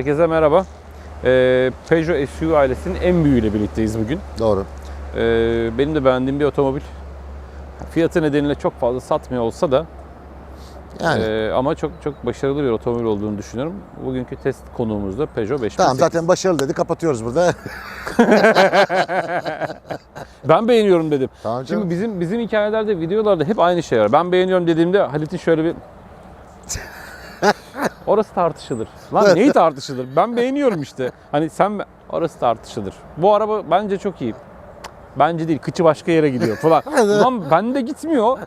Herkese merhaba. Ee, Peugeot SUV ailesinin en büyüğüyle birlikteyiz bugün. Doğru. Ee, benim de beğendiğim bir otomobil. Fiyatı nedeniyle çok fazla satmıyor olsa da Yani e, ama çok çok başarılı bir otomobil olduğunu düşünüyorum. Bugünkü test konuğumuz da Peugeot 5008. tamam zaten başarılı dedi kapatıyoruz burada. Ben beğeniyorum dedim. tamam canım. Şimdi bizim bizim hikayelerde, videolarda hep aynı şey var. Ben beğeniyorum dediğimde Halit'in şöyle bir Orası tartışılır. Lan neyi tartışılır? Ben beğeniyorum işte. Hani sen orası tartışılır. Bu araba bence çok iyi. Bence değil. Kıçı başka yere gidiyor falan. Ulan bende gitmiyor.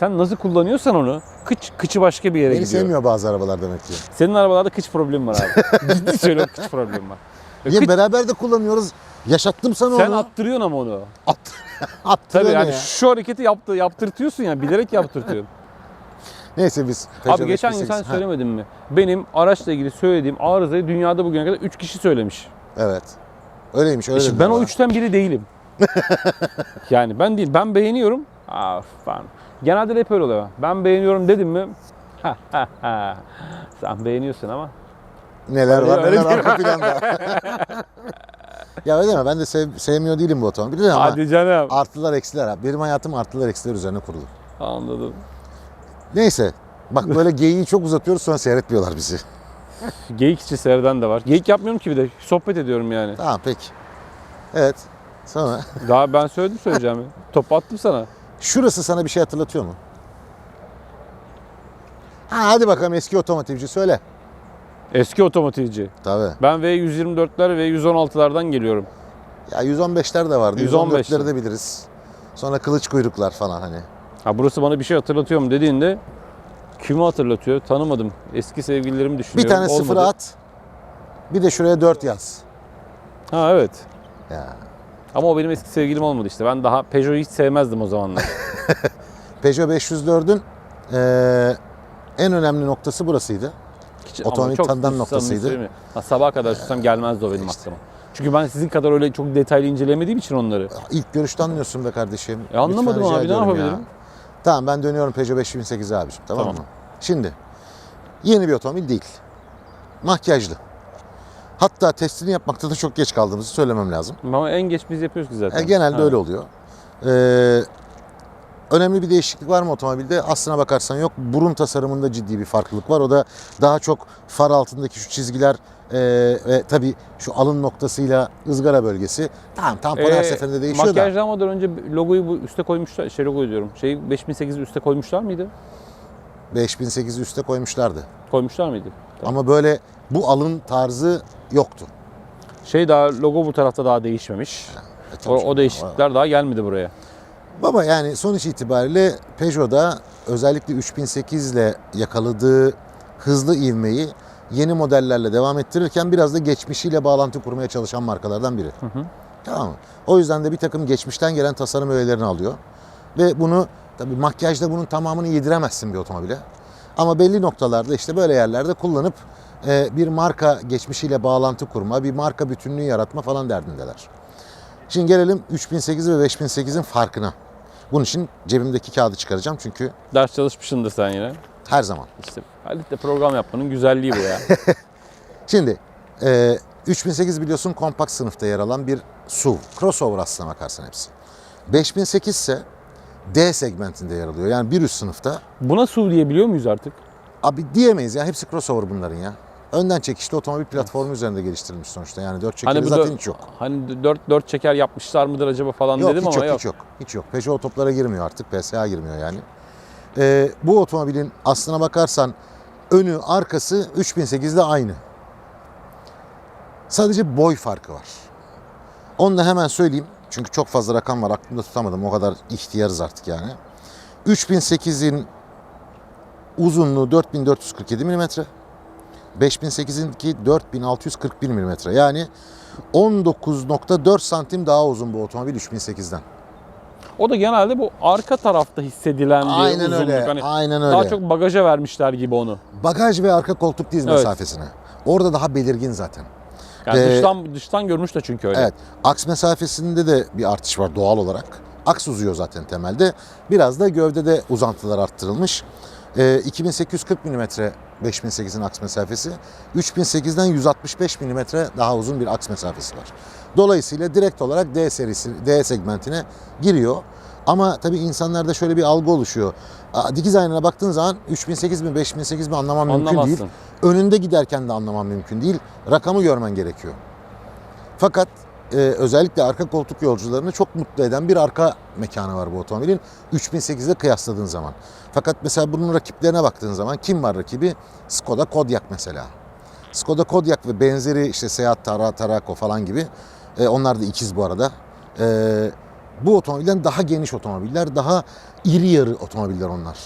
Sen nasıl kullanıyorsan onu kıç kıçı başka bir yere Beni gidiyor. sevmiyor bazı arabalar demek ki. Senin arabalarda kıç problemi var abi. Ciddi söylüyorum kıç problemi var. Ve Niye kıç- beraber de kullanıyoruz. Yaşattım sana sen onu. attırıyorsun ama onu. At. Tabii Attırıyor yani ya. şu hareketi yaptı, yaptırtıyorsun ya bilerek yaptırtıyorsun. Neyse biz. Abi geçen gün 508 sen söylemedin mi? Benim araçla ilgili söylediğim arızayı dünyada bugüne kadar 3 kişi söylemiş. Evet. Öyleymiş öyle E dediler ben o bana. üçten biri değilim. yani ben değil. Ben beğeniyorum. Aa, falan. Genelde de hep öyle oluyor. Ben beğeniyorum dedim mi? Sen beğeniyorsun ama. Neler Öyle- var öyle neler arka planda. ya öyle deme ben de sev- sevmiyor değilim bu otomobili ama Hadi canım. artılar eksiler. abi. Benim hayatım artılar eksiler üzerine kurulu. Anladım. Neyse. Bak böyle geyiği çok uzatıyoruz sonra seyretmiyorlar bizi. Geyik içi seyreden de var. Geyik yapmıyorum ki bir de. Sohbet ediyorum yani. Tamam peki. Evet. Sonra Daha ben söyledim söyleyeceğimi. Topu attım sana. şurası sana bir şey hatırlatıyor mu? Ha, hadi bakalım eski otomotivci söyle. Eski otomotivci. Tabii. Ben V124'ler ve 116'lardan geliyorum. Ya 115'ler de vardı. 115 114'leri de biliriz. Sonra kılıç kuyruklar falan hani. Ha burası bana bir şey hatırlatıyor mu dediğinde kimi hatırlatıyor tanımadım. Eski sevgililerimi Bir düşünüyorum. tane Olmadı. sıfır at. Bir de şuraya 4 yaz. Ha evet. Ya. Ama o benim eski sevgilim olmadı işte. Ben daha Peugeot'u hiç sevmezdim o zamanlar. Peugeot 504'ün eee, en önemli noktası burasıydı. Hiç, Otomobil tanıdan noktasıydı. Ha, sabaha kadar susam gelmezdi o benim aklıma. Çünkü ben sizin kadar öyle çok detaylı incelemediğim için onları. İlk görüşte anlıyorsun be kardeşim. E anlamadım Lütfen abi, ne ediyorum ya. Tamam ben dönüyorum Peugeot 5008'e abiciğim tamam, Tamam. mı? Şimdi yeni bir otomobil değil. Makyajlı. Hatta testini yapmakta da çok geç kaldığımızı söylemem lazım. Ama en geç biz yapıyoruz ki zaten. E, genelde Ha. öyle oluyor. Ee, önemli bir değişiklik var mı otomobilde? Aslına bakarsan yok. Burun tasarımında ciddi bir farklılık var. O da daha çok far altındaki şu çizgiler e, ve tabii şu alın noktasıyla ızgara bölgesi. Tamam tampon her Ee, seferinde değişiyor da. Makyajlamadan önce logoyu bu üste koymuşlar. Şey logoyu diyorum. Şey 5008'i üste koymuşlar mıydı? 5008'i üste koymuşlardı. Koymuşlar mıydı? Tamam. Ama böyle bu alın tarzı yoktu. Şey daha logo bu tarafta daha değişmemiş. E, O, o değişiklikler daha gelmedi buraya. Baba yani sonuç itibariyle Peugeot'da özellikle 3008 ile yakaladığı hızlı ivmeyi yeni modellerle devam ettirirken biraz da geçmişiyle bağlantı kurmaya çalışan markalardan biri. Tamam mı? O yüzden de bir takım geçmişten gelen tasarım öğelerini alıyor. Ve bunu tabii makyajda bunun tamamını yediremezsin bir otomobile. Ama belli noktalarda işte böyle yerlerde kullanıp e, bir marka geçmişiyle bağlantı kurma, bir marka bütünlüğü yaratma falan derdindeler. Şimdi gelelim 3008 ve 5008'in farkına. Bunun için cebimdeki kağıdı çıkaracağım çünkü Ders çalışmışsındır sen yine. her zaman. İşte Halit'le program yapmanın güzelliği bu ya. Şimdi e, 3008 biliyorsun kompakt sınıfta yer alan bir SUV. Crossover aslına bakarsan hepsi. 5008 ise D segmentinde yer alıyor. Yani bir üst sınıfta. Buna SUV diyebiliyor muyuz artık? Abi diyemeyiz ya hepsi crossover bunların ya. Önden çekişli otomobil platformu üzerinde geliştirilmiş sonuçta. Yani dört çekeri Hani zaten hiç yok. hani 4 4 çeker yapmışlar mıdır acaba falan Yok dedim hiç ama yok, yok. hiç yok. Hiç yok. Peugeot toplara girmiyor artık. PSA girmiyor yani. Ee, bu otomobilin aslına bakarsan önü arkası 3008 ile aynı. Sadece boy farkı var. Onu da hemen söyleyeyim. Çünkü çok fazla rakam var aklımda tutamadım. O kadar ihtiyarız artık yani. 3008'in uzunluğu 4447 mm. 5008'inki 4641 mm. Yani 19.4 santim daha uzun bu otomobil 3008'den. O da genelde bu arka tarafta hissedilen bir Aynen uzunluk. öyle. Hani aynen öyle. Daha çok bagaja vermişler gibi onu. Bagaj ve arka koltuk diz Evet. mesafesine. Orada daha belirgin zaten. Yani Ee, dıştan dıştan görünüş de çünkü öyle. Evet. Aks mesafesinde de bir artış var doğal olarak. Aks uzuyor zaten temelde. Biraz da gövdede uzantılar arttırılmış. Ee, 2840 mm 5008'in aks mesafesi. 3008'den 165 mm daha uzun bir aks mesafesi var. Dolayısıyla direkt olarak D serisi, D segmentine giriyor. Ama tabii insanlarda şöyle bir algı oluşuyor. Dikiz aynına baktığın zaman 3008 mi 5008 mi anlamam mümkün değil. Anlamazsın. Önünde giderken de anlamam mümkün değil. Rakamı görmen gerekiyor. Fakat e, özellikle arka koltuk yolcularını çok mutlu eden bir arka mekanı var bu otomobilin 3008'e kıyasladığın zaman. Fakat mesela bunun rakiplerine baktığın zaman kim var rakibi? Skoda Kodiaq mesela. Skoda Kodiaq ve benzeri işte Seat Tara, Tarako falan gibi. E, onlar da ikiz bu arada. E, bu otomobilden daha geniş otomobiller, daha iri yarı otomobiller onlar.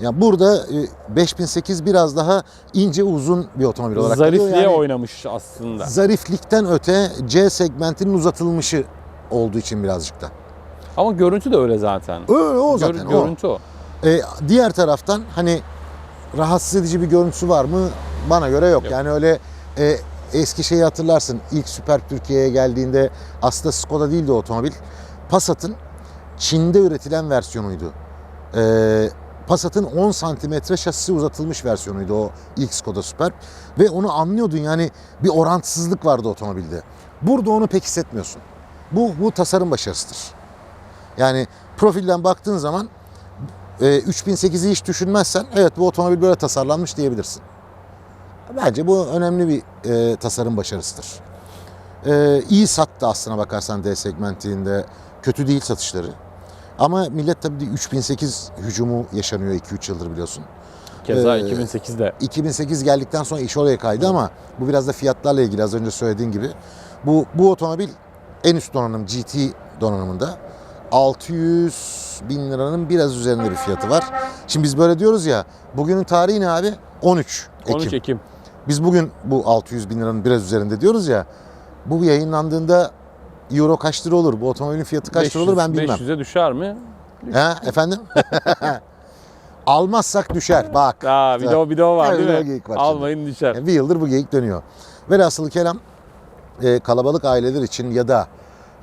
Ya burada e, 5008 biraz daha ince uzun bir otomobil olarak. Zarifliğe Yani oynamış aslında. Zariflikten öte C segmentinin uzatılmışı olduğu için birazcık da. Ama görüntü de öyle zaten. Öyle o Gör- zaten. o. görüntü o. E, diğer taraftan hani rahatsız edici bir görüntüsü var mı? Bana göre yok. Yok. Yani öyle e, eski şeyi hatırlarsın. İlk Süper Türkiye'ye geldiğinde aslında Skoda değildi o otomobil. Passat'ın Çin'de üretilen versiyonuydu. E, Passat'ın 10 santimetre şasisi uzatılmış versiyonuydu o ilk Skoda Superb. Ve onu anlıyordun yani bir orantısızlık vardı otomobilde. Burada onu pek hissetmiyorsun. Bu, bu tasarım başarısıdır. Yani profilden baktığın zaman e, 3008'i hiç düşünmezsen evet bu otomobil böyle tasarlanmış diyebilirsin. Bence bu önemli bir e, tasarım başarısıdır. E, iyi sattı aslına bakarsan D segmentinde. Kötü değil satışları. Ama millet tabii de 3008 hücumu yaşanıyor 2-3 yıldır biliyorsun. Keza Ee, 2008'de. 2008 geldikten sonra iş oraya kaydı ama bu biraz da fiyatlarla ilgili az önce söylediğin gibi. Bu, bu otomobil en üst donanım GT donanımında 600 bin liranın biraz üzerinde bir fiyatı var. Şimdi biz böyle diyoruz ya bugünün tarihi ne abi? 13 Ekim. 13 Ekim. Biz bugün bu 600 bin liranın biraz üzerinde diyoruz ya. Bu yayınlandığında euro kaç lira olur? Bu otomobilin fiyatı kaç lira olur ben bilmem. 500'e düşer mi? Ha efendim? Almazsak düşer bak. Aa, bir de o, bir de o var Evet, değil mi? var şimdi. Almayın düşer. Yani bir yıldır bu geyik dönüyor. Velhasılı kelam e, kalabalık aileler için ya da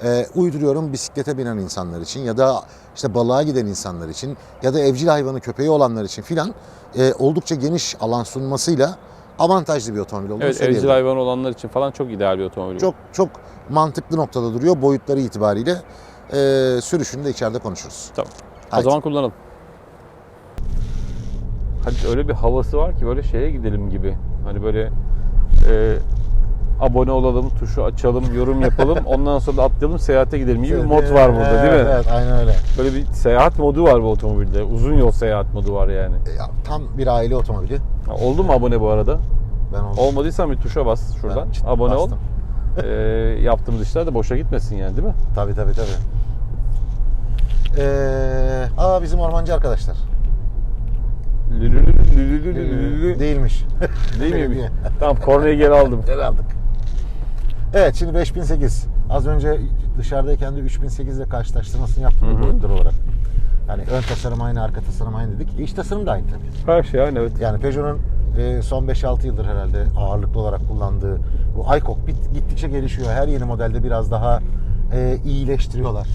e, uyduruyorum bisiklete binen insanlar için ya da işte balığa giden insanlar için ya da evcil hayvanı köpeği olanlar için filan e, oldukça geniş alan sunmasıyla avantajlı bir otomobil olduğunu Evet evcil söyleyebilirim. hayvan olanlar için falan çok ideal bir otomobil. Çok çok mantıklı noktada duruyor boyutları itibariyle. E, sürüşünü de içeride konuşuruz. Tamam. O Haydi. zaman kullanalım. Hadi öyle bir havası var ki böyle şeye gidelim gibi. Hani böyle e, abone olalım, tuşu açalım, yorum yapalım. ondan sonra da atlayalım, seyahate gidelim gibi bir mod var burada değil mi? Evet, evet aynen öyle. Böyle bir seyahat modu var bu otomobilde. Uzun yol seyahat modu var yani. E, ya, tam bir aile otomobili. Ha, Oldu mu abone bu arada? Ben oldum. Olmadıysan bir tuşa bas şuradan. Ben abone bastım. ol. E, yaptığımız işler de boşa gitmesin yani değil mi? Tabii tabii tabii. Ee, aa bizim ormancı arkadaşlar. Değilmiş. Değil miymiş? Tamam kornayı geri aldım. Gel aldık. Evet şimdi 5008. Az önce dışarıdayken de 3008 ile karşılaştırmasını yaptım Hı hı. boyutlar olarak. Yani ön tasarım aynı, arka tasarım aynı dedik. İç tasarım da aynı tabii. Her şey aynı evet. Yani Peugeot'un e, son 5-6 yıldır herhalde ağırlıklı olarak kullandığı bu iCockpit gittikçe gelişiyor. Her yeni modelde biraz daha e, iyileştiriyorlar.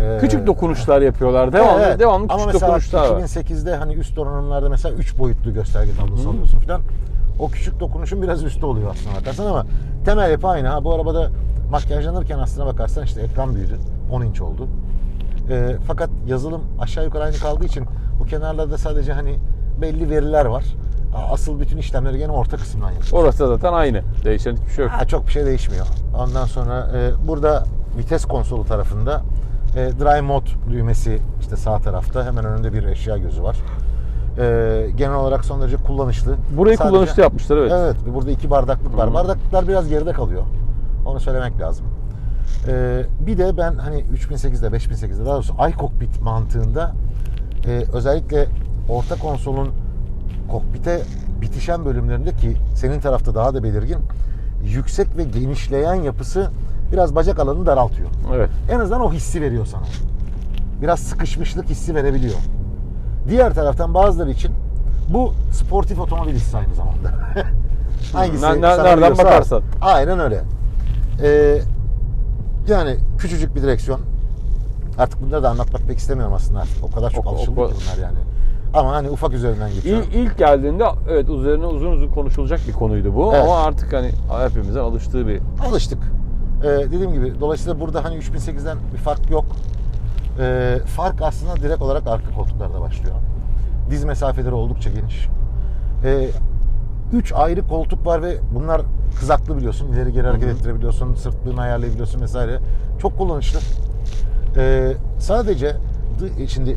E, Küçük dokunuşlar yapıyorlar. Devamlı Evet, devamlı Ama küçük mesela dokunuşlar var. 2008'de hani üst donanımlarda mesela 3 boyutlu gösterge tablosu alıyorsun falan. O küçük dokunuşun biraz üstü oluyor aslına bakarsan ama temel yapı aynı. Ha bu arabada makyajlanırken aslına bakarsan işte ekran büyüdü. 10 inç oldu. Ee, fakat yazılım aşağı yukarı aynı kaldığı için bu kenarlarda sadece hani belli veriler var. Asıl bütün işlemleri gene orta kısımdan yapıyor. Orası zaten aynı. Değişen hiçbir şey yok. Ha, çok bir şey değişmiyor. Ondan sonra e, burada vites konsolu tarafında e, Drive Mode düğmesi işte sağ tarafta hemen önünde bir eşya gözü var. E, genel olarak son derece kullanışlı. Burayı Sadece- kullanışlı yapmışlar evet. Evet. Burada iki bardaklık var. Hı. Bardaklıklar biraz geride kalıyor. Onu söylemek lazım. E, bir de ben hani 3008'de 5008'de daha doğrusu iCockpit mantığında e, özellikle orta konsolun kokpite bitişen bölümlerinde ki senin tarafta daha da belirgin yüksek ve genişleyen yapısı biraz bacak alanını daraltıyor. Evet. En azından o hissi veriyor sana. Biraz sıkışmışlık hissi verebiliyor. Diğer taraftan bazıları için bu sportif otomobil hissi aynı zamanda. Hangisi Ne- ne- nereden bakarsan. Aynen öyle. Ee, yani küçücük bir direksiyon. Artık bunları da anlatmak pek istemiyorum aslında. O kadar çok o- alışıldı o- ki bunlar yani. Ama hani ufak üzerinden geçiyorum. İlk, ilk geldiğinde evet üzerine uzun uzun konuşulacak bir konuydu bu Evet. ama artık hani hepimizin alıştığı bir Alıştık. Ee, dediğim gibi dolayısıyla burada hani 3008'den bir fark yok. Ee, fark aslında direkt olarak arka koltuklarda başlıyor. Diz mesafeleri oldukça geniş. Ee, üç ayrı koltuk var ve bunlar kızaklı biliyorsun. İleri geri hareket Hı hı. ettirebiliyorsun, sırtlığını ayarlayabiliyorsun vesaire. Çok kullanışlı. Ee, sadece dı- şimdi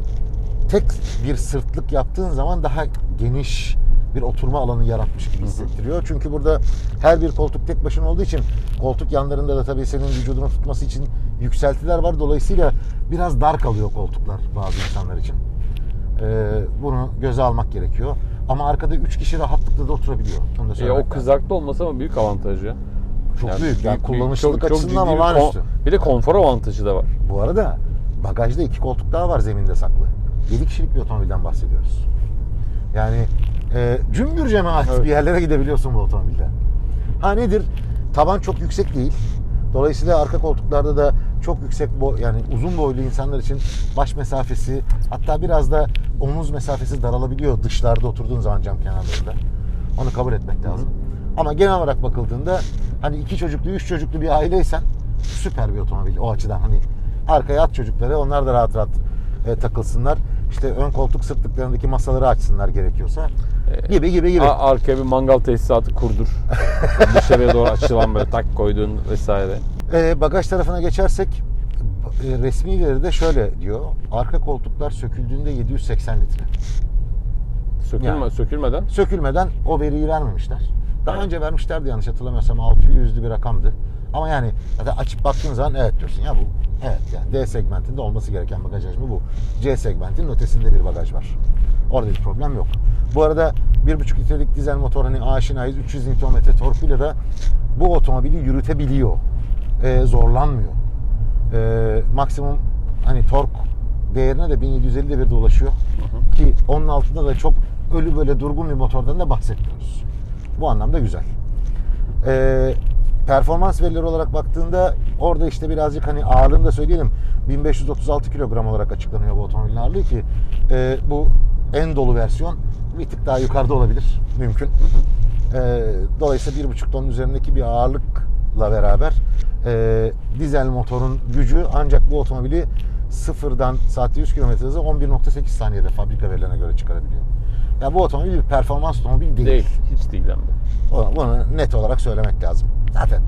tek bir sırtlık yaptığın zaman daha geniş bir oturma alanı yaratmış gibi hissettiriyor. Çünkü burada her bir koltuk tek başına olduğu için koltuk yanlarında da tabii senin vücudunu tutması için yükseltiler var. Dolayısıyla biraz dar kalıyor koltuklar bazı insanlar için. Ee, bunu göze almak gerekiyor. Ama arkada 3 kişi rahatlıkla da oturabiliyor. Onu da e, o lazım. kızaklı olması ama büyük avantajı. Çok büyük. Yani kullanışlılık çok- çok açısından bir olağanüstü. kon- Bir de konfor avantajı da var. Bu arada bagajda iki koltuk daha var zeminde saklı. 7 kişilik bir otomobilden bahsediyoruz. Yani e, cümbür cemaat Evet. bir yerlere gidebiliyorsun bu otomobilde. Ha nedir? Taban çok yüksek değil. Dolayısıyla arka koltuklarda da çok yüksek boy, yani uzun boylu insanlar için baş mesafesi hatta biraz da omuz mesafesi daralabiliyor dışlarda oturduğun zaman cam kenarlarında. Onu kabul etmek lazım. Ama genel olarak bakıldığında hani iki çocuklu, üç çocuklu bir aileysen süper bir otomobil o açıdan. Hani arkaya at çocukları onlar da rahat rahat e, takılsınlar. İşte ön koltuk sırtlıklarındaki masaları açsınlar gerekiyorsa. Gibi gibi gibi. A- arkaya bir mangal tesisatı kurdur. Dışarıya doğru açılan böyle tak koyduğun vesaire. Ee, bagaj tarafına geçersek e, resmi veride şöyle diyor. Arka koltuklar söküldüğünde 780 litre. Sökülme, Yani. Sökülmeden Sökülmeden o veriyi vermemişler. Daha önce vermişlerdi yanlış hatırlamıyorsam 600'lü bir rakamdı. Ama yani zaten açıp baktığın zaman evet diyorsun ya bu evet yani D segmentinde olması gereken bagaj hacmi bu. C segmentinin ötesinde bir bagaj var. Orada bir problem yok. Bu arada 1.5 litrelik dizel motor hani aşinayız 300 Nm torkuyla da bu otomobili yürütebiliyor. Ee, zorlanmıyor. Ee, maksimum hani tork değerine de 1750 devirde ulaşıyor. Ki onun altında da çok ölü böyle durgun bir motordan da bahsetmiyoruz. Bu anlamda güzel. Ee, performans verileri olarak baktığında orada işte birazcık hani ağırlığını da söyleyelim. 1536 kilogram olarak açıklanıyor bu otomobilin ağırlığı ki e, bu en dolu versiyon bir tık daha yukarıda olabilir. Mümkün. Ee, dolayısıyla 1,5 tonun üzerindeki bir ağırlıkla beraber e, dizel motorun gücü ancak bu otomobili sıfırdan saatte 100 km hızı 11.8 saniyede fabrika verilerine göre çıkarabiliyor. Ya bu otomobil bir performans otomobili değil. değil. Hiç değil hem de. Bunu net olarak söylemek lazım. Zaten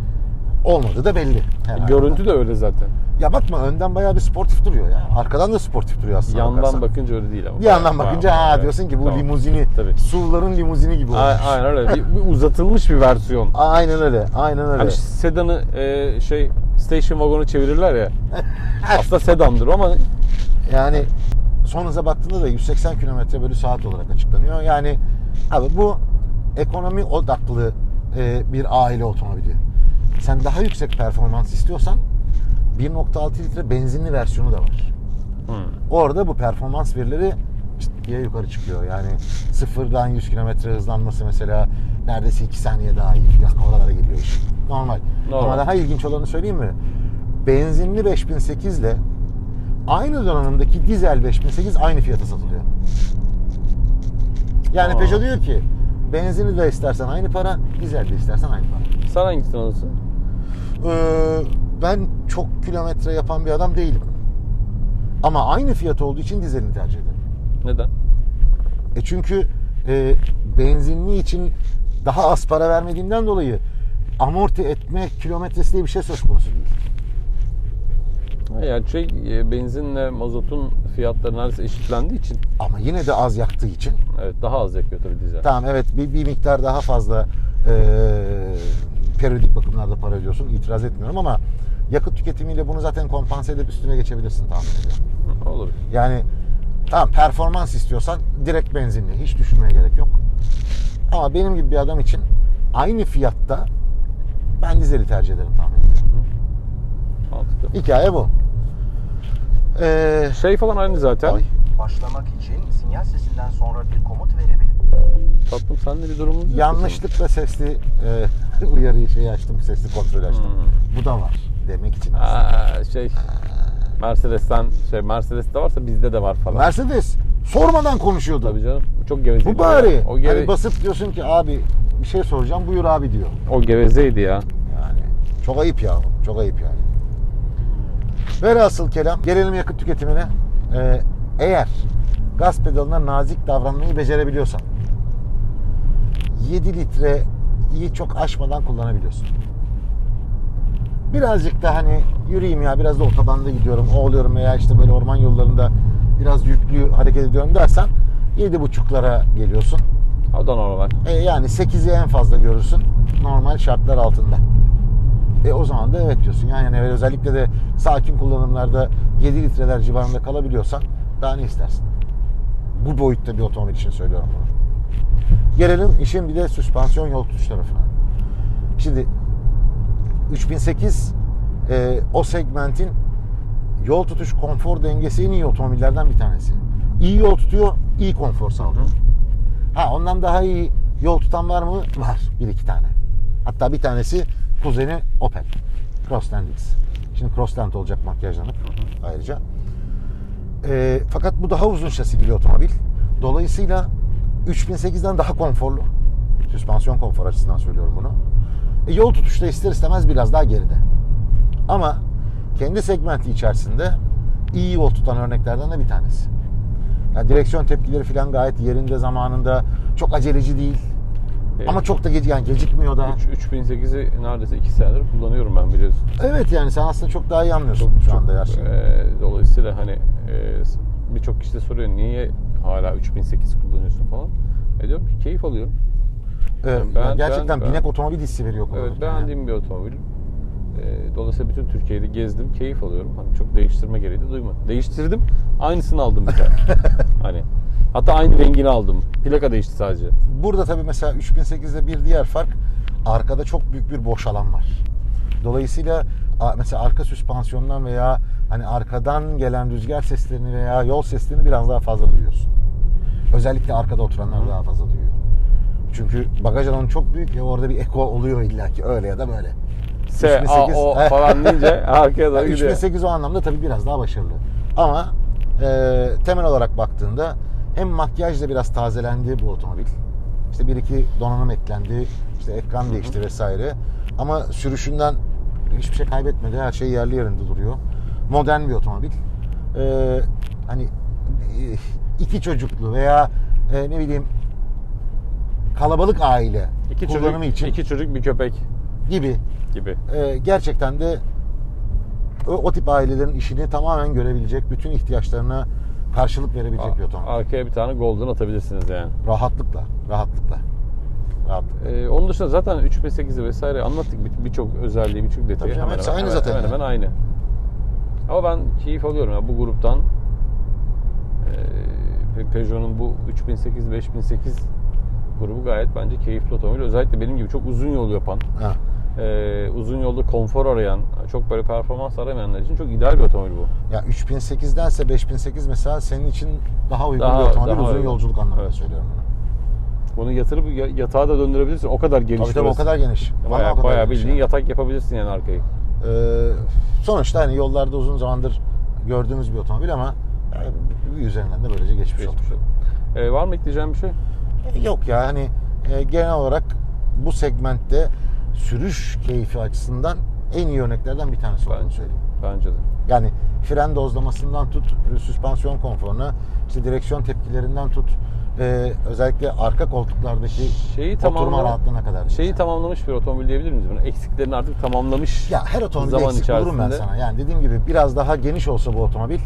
olmadığı da belli. herhalde. Görüntü de öyle zaten. Ya bakma önden bayağı bir sportif duruyor ya. Arkadan da sportif duruyor aslında. Yandan bakarsan. bakınca öyle değil ama. Bir yandan bakınca ha diyorsun ki bu Tamam. limuzini, Tabii. SUV'ların limuzini gibi olmuş. A- Aynen öyle. Bir, bir uzatılmış bir versiyon. Aynen öyle. Aynen öyle. Hani sedanı e, şey station wagonu çevirirler ya. Aslında sedandır ama Yani son hıza baktığında da 180 km bölü saat olarak açıklanıyor. Yani abi bu ekonomi odaklı e, bir aile otomobili. Sen daha yüksek performans istiyorsan 1.6 litre benzinli versiyonu da var. hmm, Orada bu performans verileri diye yukarı çıkıyor. Yani sıfırdan 100 km hızlanması mesela neredeyse 2 saniye daha iyi falan oralara geliyor iş. Normal. Normal. Ama daha ilginç olanı söyleyeyim mi? Benzinli 5008 ile aynı donanımdaki dizel 5008 aynı fiyata satılıyor. Yani Aa. Peugeot diyor ki benzinli de istersen aynı para, dizel de istersen aynı para. sen hangisini alırsın? Ee, ben çok kilometre yapan bir adam değilim. Ama aynı fiyat olduğu için dizelini tercih ederim. Neden? E çünkü e, benzinli için daha az para vermediğimden dolayı amorti etme kilometresi diye bir şey söz konusu değil. Yani şey e, benzinle mazotun fiyatları neredeyse eşitlendiği için Ama yine de az yaktığı için evet daha az yakıyor tabii dizel. tamam evet bir, bir miktar daha fazla e, periyodik bakımlarda para ödüyorsun. İtiraz etmiyorum ama yakıt tüketimiyle bunu zaten kompanse edip üstüne geçebilirsin tahmin ediyorum. Olur. Yani tamam performans istiyorsan direkt benzinli. Hiç düşünmeye gerek yok. Ama benim gibi bir adam için aynı fiyatta ben dizeli tercih ederim tahmin ediyorum. Mantıklı. Hikaye bu. Ee, Şey falan aynı zaten. Ay. Başlamak için sinyal sesinden sonra bir komut verebilir. Tatlım sende bir durumunuz yok yanlışlıkla sesli e, uyarıyı şey açtım, sesli kontrol açtım. Hmm. Bu da var demek için aslında. Aa, şey Mercedes'ten şey Mercedes'te varsa bizde de var falan. Mercedes Sormadan konuşuyordu. Tabii canım. Çok gevezeydi. Bu bari. O, geve, Hani basıp diyorsun ki abi bir şey soracağım buyur abi diyor. o gevezeydi ya. Yani çok ayıp ya. Çok ayıp yani. Velhasıl kelam gelelim yakıt tüketimine. Ee, eğer gaz pedalına nazik davranmayı becerebiliyorsan 7 litreyi çok aşmadan kullanabiliyorsun. Birazcık da hani yürüyeyim ya biraz da otobanda gidiyorum o oluyorum veya işte böyle orman yollarında biraz yüklü hareket ediyorum dersen 7.5'lara geliyorsun. O da normal. E, yani 8'i en fazla görürsün normal şartlar altında. E o zaman da evet diyorsun. Yani, yani özellikle de sakin kullanımlarda 7 litreler civarında kalabiliyorsan daha ne istersin? Bu boyutta bir otomobil için söylüyorum bunu. Gelelim işin bir de süspansiyon yol tutuş tarafına. Şimdi 3008 e, o segmentin yol tutuş konfor dengesi en iyi otomobillerden bir tanesi. İyi yol tutuyor, iyi konfor sağlıyor. Ha ondan daha iyi yol tutan var mı? Var. Bir iki tane. Hatta bir tanesi kuzeni Opel. Crossland X. Şimdi Crossland olacak makyajlanıp ayrıca. Ee, fakat bu daha uzun şasili bir otomobil. Dolayısıyla 3008'den daha konforlu. Süspansiyon konfor açısından söylüyorum bunu. E, yol tutuşta ister istemez biraz daha geride. Ama kendi segmenti içerisinde iyi yol tutan örneklerden de bir tanesi. Yani direksiyon tepkileri falan gayet yerinde zamanında. Çok aceleci değil. Evet. Ama çok da gece yani gecikmiyor da. 3, 3008'i neredeyse 2 senedir kullanıyorum ben biliyorsun. Evet yani sen aslında çok daha iyi anlıyorsun şu anda her şeyi. e, dolayısıyla hani e, birçok kişi de soruyor niye hala 3008 kullanıyorsun falan. E diyorum ki keyif alıyorum. Evet, ben- yani gerçekten ben- binek otomobil hissi veriyor Evet beğendiğim bir otomobil. E, dolayısıyla bütün Türkiye'de gezdim, keyif alıyorum. Hani çok değiştirme gereği de duymadım. Değiştirdim, aynısını aldım bir tane. hani hatta aynı rengini aldım. Plaka değişti sadece. Burada tabii mesela 3008'de bir diğer fark arkada çok büyük bir boş alan var. Dolayısıyla a- mesela arka süspansiyondan veya hani arkadan gelen rüzgar seslerini veya yol seslerini biraz daha fazla duyuyorsun. Özellikle arkada oturanlar daha fazla duyuyor. Çünkü bagaj alanı çok büyük ve orada bir eko oluyor illaki öyle ya da böyle. S, A, 3008 O falan deyince arkaya doğru gidiyor. 3008 o anlamda tabii biraz daha başarılı. Ama e, temel olarak baktığında hem makyajla biraz tazelendi bu otomobil. İşte bir iki donanım eklendi. işte ekran değişti vesaire. Ama sürüşünden hiçbir şey kaybetmedi. Her şey yerli yerinde duruyor. Modern bir otomobil. E, hani e, iki çocuklu veya e, ne bileyim kalabalık aile İki kullanımı çocuk, için iki çocuk bir köpek gibi gibi. e, gerçekten de o, o tip ailelerin işini tamamen görebilecek, bütün ihtiyaçlarına karşılık verebilecek bir otomobil. Arkaya bir tane golden atabilirsiniz yani. Rahatlıkla, rahatlıkla. Rahatlıkla. Ee, onun dışında zaten 3008'i vesaire anlattık Bir- birçok özelliği, birçok detayı. canım, hepsi aynı hemen, zaten Hemen hemen aynı. Ama ben keyif alıyorum ya bu gruptan. Pe- Peugeot'un bu 3008 5008 grubu gayet bence keyifli otomobil. Özellikle benim gibi çok uzun yol yapan, Ha. E, uzun yolda konfor arayan, çok böyle performans aramayanlar için çok ideal bir otomobil bu. Ya 3008'dense 5008 mesela senin için daha uygun Daha- bir otomobil daha uzun uygun. yolculuk anlamında Evet. söylüyorum bunu. Bunu yatırıp ya- yatağa da döndürebilirsin. O kadar geniş. Tabii tabii o burası. kadar geniş. Vallahi o Bayağı, kadar bayağı geniş bildiğin yani. yatak yapabilirsin yani arkayı. Ee, sonuçta hani yollarda uzun zamandır gördüğümüz bir otomobil ama bir üzerinden de böylece geçmiş, olduk. Geçmiş olsun. Ee, var mı ekleyeceğim bir şey? Yok ya hani e, genel olarak bu segmentte sürüş keyfi açısından en iyi örneklerden bir tanesi olduğunu Bence. söyleyeyim. Bence de. Yani fren dozlamasından tut, süspansiyon konforuna, işte direksiyon tepkilerinden tut, e, özellikle arka koltuklardaki Şeyi oturma rahatlığına kadar. Şeyi yani. tamamlamış bir otomobil diyebilir miyiz buna? Eksiklerini artık tamamlamış. Ya her otomobilde zaman eksik bulurum ben içerisinde. sana. Yani dediğim gibi biraz daha geniş olsa bu otomobil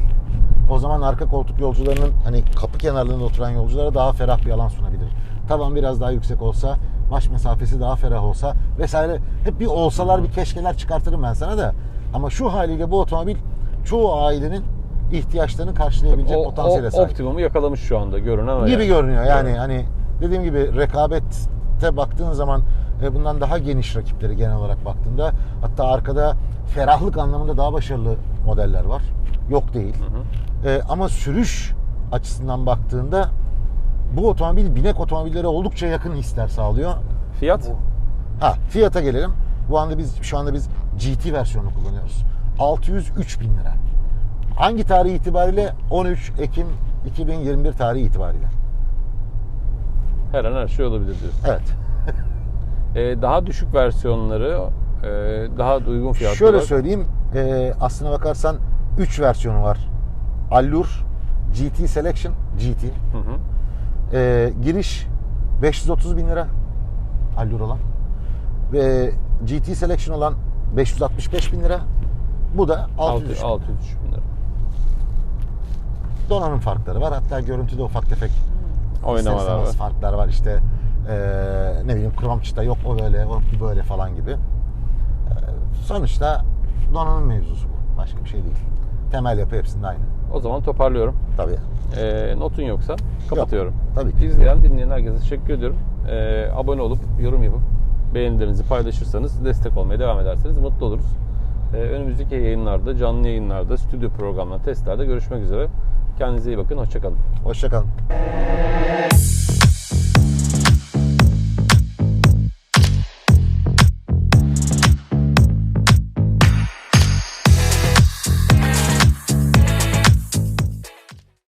o zaman arka koltuk yolcularının hani kapı kenarlarında oturan yolculara daha ferah bir alan sunabilir. Tavan biraz daha yüksek olsa, baş mesafesi daha ferah olsa vesaire. Hep bir olsalar bir keşkeler çıkartırım ben sana da. Ama şu haliyle bu otomobil çoğu ailenin ihtiyaçlarını karşılayabilecek O, potansiyele o, sahip. optimumu yakalamış şu anda görünen o gibi yani. görünüyor. Yani Evet. hani dediğim gibi rekabette baktığın zaman e, bundan daha geniş rakipleri genel olarak baktığında hatta arkada ferahlık anlamında daha başarılı modeller var. Yok değil. E, ama sürüş açısından baktığında bu otomobil binek otomobillere oldukça yakın hisler sağlıyor. Fiyat? Ha fiyata gelelim. Bu anda biz şu anda biz GT versiyonunu kullanıyoruz. 603 bin lira. Hangi tarih itibariyle 13 Ekim 2021 tarihi itibariyle. Her an her şey olabilir diyorsun. Evet. Ee, daha düşük versiyonları e, daha uygun fiyatlı Şöyle olarak- söyleyeyim. E, aslına bakarsan 3 versiyonu var. Allure, GT Selection, GT. Hı hı. E, giriş 530 bin lira. Allure olan. Ve GT Selection olan 565 bin lira. Bu da 600 600, 600 bin lira. Donanım farkları var. Hatta görüntüde ufak tefek Oynamalar var. farklar var. İşte e, ne bileyim krom çıta yok o böyle o böyle falan gibi. E, sonuçta donanım mevzusu bu. Başka bir şey değil. Temel yapı hepsinde aynı. O zaman toparlıyorum. Tabii. Ee, notun yoksa kapatıyorum. Tabii ki. İzleyen, dinleyen herkese teşekkür ediyorum. Ee, abone olup, yorum yapıp, beğenilerinizi paylaşırsanız, destek olmaya devam ederseniz mutlu oluruz. Ee, önümüzdeki yayınlarda, canlı yayınlarda, stüdyo programlarında, testlerde görüşmek üzere. Kendinize iyi bakın, hoşçakalın. Hoşçakalın.